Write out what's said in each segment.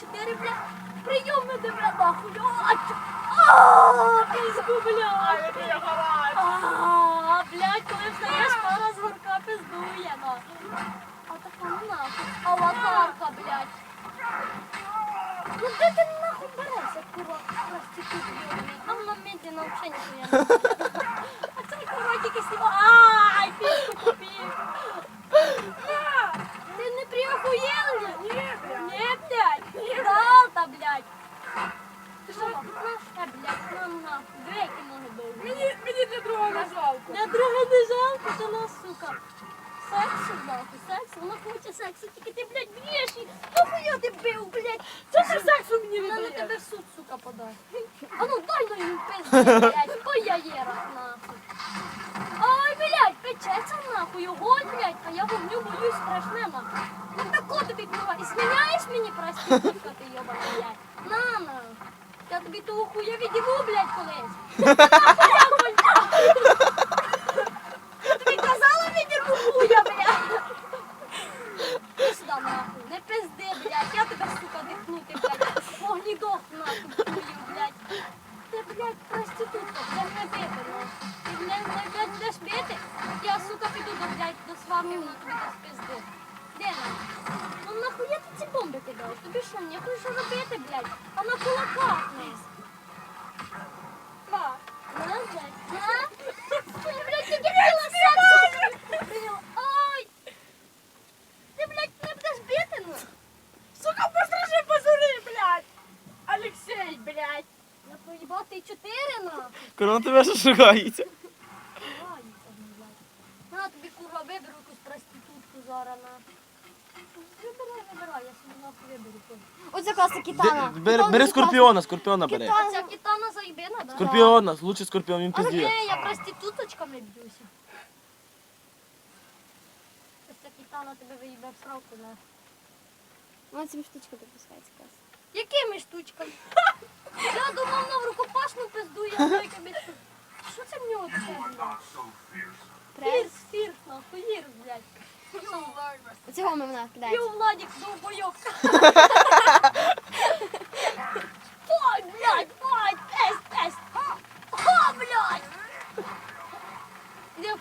4, бля. Прийом мене, бля, нахуй. Ааа, пизду, бля. А, блядь, коли встаєш, пара з горка пиздує, на. А така нахуй. Аватарка, блядь. Ну де ти нахуй берешся, курва, проститут йобаний? Нам на медленно вообще ніхуя не. А це курва тільки сніма. Ай, пішку попів. На, ти не приохуєл? Ні, блядь. Ні, блядь. Далта, блядь. Ти що, на, ще, блядь, на, нахуй. Дві які ноги довгі. Мені, мені для другого не жалко. Я друга не жалко, сука. Сексу, нахуй, сексу, вона хоче сексу, тільки ти, блядь, б'єш її. Нахуя ти бив, блядь? Що ти сексу мені не Вона на тебе в суд, сука, подасть. А ну дай на йому пизди, блядь, ой я єра, нахуй. Ой, блядь, печеться нахуй, ого, блядь, а я вогню боюсь страшне, нахуй. Ну тако тобі, курва, і зміняєш мені проститутка, ти йобана, блядь. На, на. Я тобі того хуя відіму, блядь, колись. Нахуя, блядь. Я тобі казала відірву хуя, блядь. Ти сюди, нахуй, не пизди, блядь, я тебе, сука, дихнути, блядь. Огнідох нахуй, хую, блядь. Ти, блядь, проститутка, це не бити, ну. Ти, мене, блядь, будеш бити, я, сука, піду до, блядь, до свами, тобі до спизди. Де нахуй? Ну нахуя ти ці бомби кидаєш? Тобі що, мені хочеш робити, блядь? А на кулаках чотири, нахуй. Корона тебе що шугається. На тобі, курва, виберу якусь проститутку зараз, на. Вибирай, вибирай, я собі нахуй виберу. кого. Оце класна кітана. Де- Бери, бери скорпіона, скорпіона бери. А ця кітана заїбина, да? Скорпіона, лучше скорпіон, він А піздіє. де я проституточками б'юся? Ось ця кітана тебе виїбе в сравку, на. Вона цим штучка допускається класно. Якими штучками? Я думав на в рукопашну пизду, я знаю тобі. Що це в нього таке? Фірс, фірс, нахуй, фірс, блядь. Оцього ми вона кидається. Йо, Владик, довбойок. Блядь, файт, тест, тест. Ха, блядь. Іди в.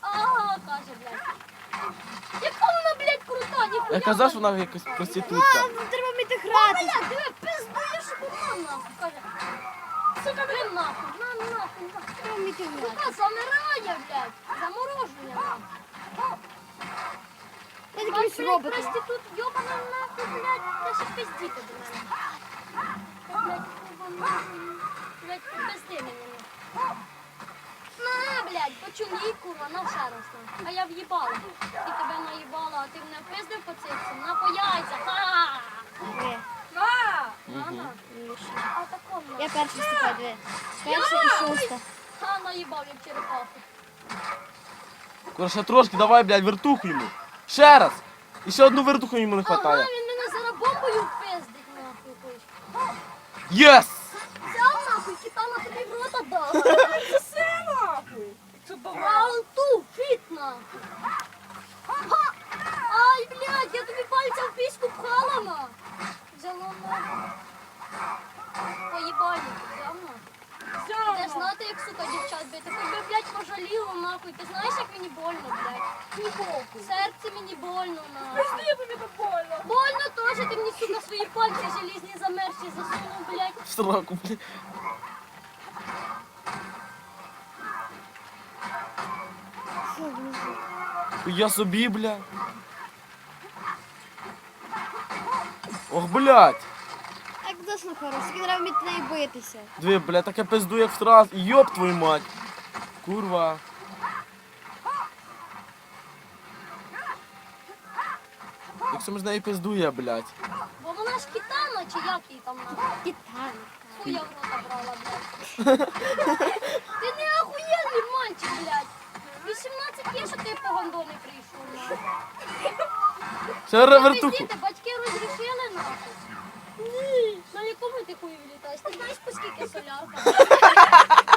Ага, каже, блядь. Яка вона, блядь, крута, ніхуя. Я казав, що вона якась проститутка. Блядь, диви, пиздуєш, кума, нахуй, каже. Сука, блин, нахуй, на, нахуй, нахуй. Сука, замирає, блядь, заморожує, нахуй. Я такий блядь, робот. проститут, ёбана нахуй, блядь, та ще пиздіти до мене. Та, блядь, курва, блядь, пизди мені, ну. На, блядь, почули, курва, на ще раз, нахуй. А я в'їбала. І тебе наїбала, а ти мене пиздив по цицю, на по яйцях, ха! Диви. Ага. Я нахуй. перша вступаю, диви. Перша і шоста. Ха, наїбав, як черепаху. Короче, трошки, давай, блядь, вертуху йому. Ще раз. І ще одну вертуху йому не Ага, хватає. він мене зараз бомбою впиздить, нахуй. Єс! Взяв нахуй, китана тобі в рота дала. це все нахуй. Що давай? Алту, фіт нахуй. Знати, як, сука, дівчат бити. Хоч би, блядь, пожаліло, нахуй. Ти знаєш, як мені больно, блядь? Ні похуй. Серце мені больно, нахуй. Пусти тобі так больно. Больно теж, ти мені, сука, свої пальці желізні замерзші засунув, блядь. В сраку, блядь. Я собі, блядь. Ох, блядь. Досить хорошо, тільки треба вміти нею битися. Диви, блядь, таке пизду, як в. Йоп твою мать. Курва. Якщо ми з нею пиздує, блядь. Бо вона ж китана, чи як її там нахуй? Титан. Хуя в рота брала, блядь. Ти не охуєнний мальчик, блядь. 18 є, що ти по гондони прийшов. Ще ре- Ти. діти, батьки розрішили, нахуй. Ні. На якому ти хуї влітаєш? Ти знаєш, по скільки солярка?